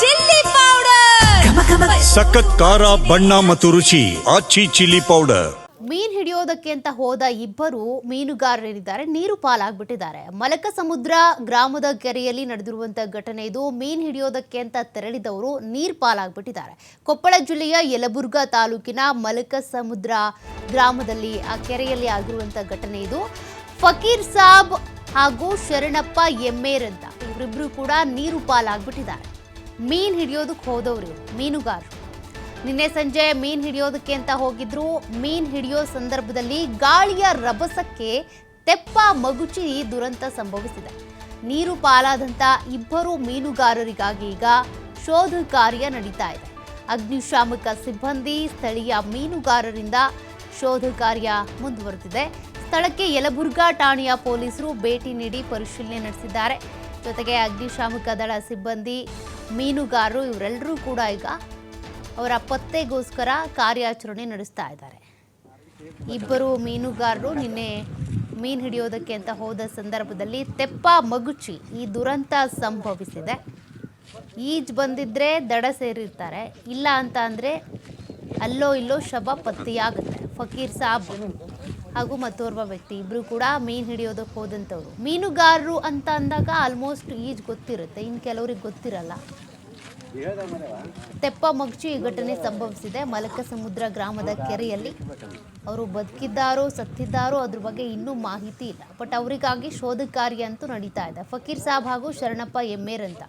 Chilli powder. ಸಖತ್ ಖಾರ ಬಣ್ಣ ಮತ್ತು ರುಚಿ ಆಚಿ ಚಿಲ್ಲಿ ಪೌಡರ್. ಮೀನ್ ಹಿಡಿಯೋದಕ್ಕೆ ಅಂತ ಹೋದ ಇಬ್ಬರು ಮೀನುಗಾರರಿದ್ದಾರೆ ನೀರು ಪಾಲಾಗ್ಬಿಟ್ಟಿದ್ದಾರೆ. ಮಲಕ ಸಮುದ್ರ ಗ್ರಾಮದ ಕೆರೆಯಲ್ಲಿ ನಡೆದಿರುವಂತ ಘಟನೆ ಇದು. ಮೀನ್ ಹಿಡಿಯೋದಕ್ಕೆ ಅಂತ ತೆರಳಿದವರು ನೀರು ಪಾಲಾಗ್ಬಿಟ್ಟಿದ್ದಾರೆ. ಕೊಪ್ಪಳ ಜಿಲ್ಲೆಯ ಯಲಬುರ್ಗಾ ತಾಲೂಕಿನ ಮಲಕ ಸಮುದ್ರ ಗ್ರಾಮದಲ್ಲಿ ಆ ಕೆರೆಯಲ್ಲಿ ಆಗಿರುವಂತ ಘಟನೆ ಇದು. ಫಕೀರ್ ಸಾಬ್ ಹಾಗೂ ಶರಣಪ್ಪ ಎಮ್ಮೇರ್ ಅಂತ ಇವರಿಬ್ರು ಕೂಡ ನೀರು ಪಾಲಾಗ್ಬಿಟ್ಟಿದ್ದಾರೆ. ಮೀನ್ ಹಿಡಿಯೋದಕ್ಕೆ ಹೋದವರು ಮೀನುಗಾರರು. ನಿನ್ನೆ ಸಂಜೆ ಮೀನ್ ಹಿಡಿಯೋದಕ್ಕೆ ಅಂತ ಹೋಗಿದ್ರು. ಮೀನ್ ಹಿಡಿಯೋ ಸಂದರ್ಭದಲ್ಲಿ ಗಾಳಿಯ ರಭಸಕ್ಕೆ ತೆಪ್ಪ ಮಗುಚಿ ದುರಂತ ಸಂಭವಿಸಿದೆ. ನೀರು ಪಾಲಾದಂತ ಇಬ್ಬರು ಮೀನುಗಾರರಿಗಾಗಿ ಈಗ ಶೋಧ ಕಾರ್ಯ ನಡೀತಾ ಇದೆ. ಅಗ್ನಿಶಾಮಕ ಸಿಬ್ಬಂದಿ ಸ್ಥಳೀಯ ಮೀನುಗಾರರಿಂದ ಶೋಧ ಕಾರ್ಯ ಮುಂದುವರೆದಿದೆ. ಸ್ಥಳಕ್ಕೆ ಯಲಬುರ್ಗಾ ಠಾಣೆಯ ಪೊಲೀಸರು ಭೇಟಿ ನೀಡಿ ಪರಿಶೀಲನೆ ನಡೆಸಿದ್ದಾರೆ. ಜೊತೆಗೆ ಅಗ್ನಿಶಾಮಕ ದಳ ಸಿಬ್ಬಂದಿ ಮೀನುಗಾರರು ಇವರೆಲ್ಲರೂ ಕೂಡ ಈಗ ಅವರ ಪತ್ತೆಗೋಸ್ಕರ ಕಾರ್ಯಾಚರಣೆ ನಡೆಸ್ತಾ ಇದ್ದಾರೆ. ಇಬ್ಬರು ಮೀನುಗಾರರು ನಿನ್ನೆ ಮೀನು ಹಿಡಿಯೋದಕ್ಕೆ ಅಂತ ಹೋದ ಸಂದರ್ಭದಲ್ಲಿ ತೆಪ್ಪ ಮಗುಚಿ ಈ ದುರಂತ ಸಂಭವಿಸಿದೆ. ಈಜ್ ಬಂದಿದ್ರೆ ದಡ ಸೇರಿರ್ತಾರೆ. ಇಲ್ಲ ಅಂತ ಅಂದರೆ ಅಲ್ಲೋ ಇಲ್ಲೋ ಶವ ಪತ್ತೆಯಾಗುತ್ತೆ. ಫಕೀರ್ ಸಾಬ್. ಹಾಗೂ ಮತ್ತೋರ್ವ ವ್ಯಕ್ತಿ ಇಬ್ಬರು ಕೂಡ ಮೀನು ಹಿಡಿಯೋದಕ್ಕೆ ಹೋದಂಥವ್ರು. ಮೀನುಗಾರರು ಅಂತ ಅಂದಾಗ ಆಲ್ಮೋಸ್ಟ್ ಈಜ್ ಗೊತ್ತಿರುತ್ತೆ ಇನ್ನು ಕೆಲವ್ರಿಗೆ ಗೊತ್ತಿರಲ್ಲ. ತೆಪ್ಪ ಮಗ್ಚು ಈ ಘಟನೆ ಸಂಭವಿಸಿದೆ. ಮಲಕ ಸಮುದ್ರ ಗ್ರಾಮದ ಕೆರೆಯಲ್ಲಿ ಅವರು ಬದುಕಿದ್ದಾರೋ, ಸತ್ತಿದ್ದಾರೋ ಅದ್ರ ಬಗ್ಗೆ ಇನ್ನೂ ಮಾಹಿತಿ ಇಲ್ಲ. ಬಟ್ ಅವರಿಗಾಗಿ ಶೋಧ ಕಾರ್ಯ ಅಂತೂ ನಡೀತಾ ಇದೆ. ಫಕೀರ್ ಸಾಬ್ ಹಾಗೂ ಶರಣಪ್ಪ ಎಮ್ಮೇರ್ ಅಂತ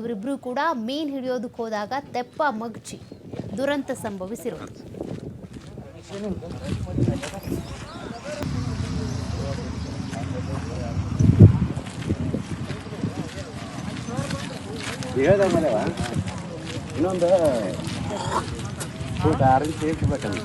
ಇವರಿಬ್ರು ಕೂಡ ಮೀನ್ ಹಿಡಿಯೋದಕ್ಕೆ ಹೋದಾಗ ತೆಪ್ಪ ಮಗ್ಚಿ ದುರಂತ ಸಂಭವಿಸಿರೋದು. ಹೇಳ್ದ ಮರವ ಇನ್ನೊಂದು ಊಟ ಆರೆಂಜ್ ಸೇರಿಸ್ಬೇಕಂತ.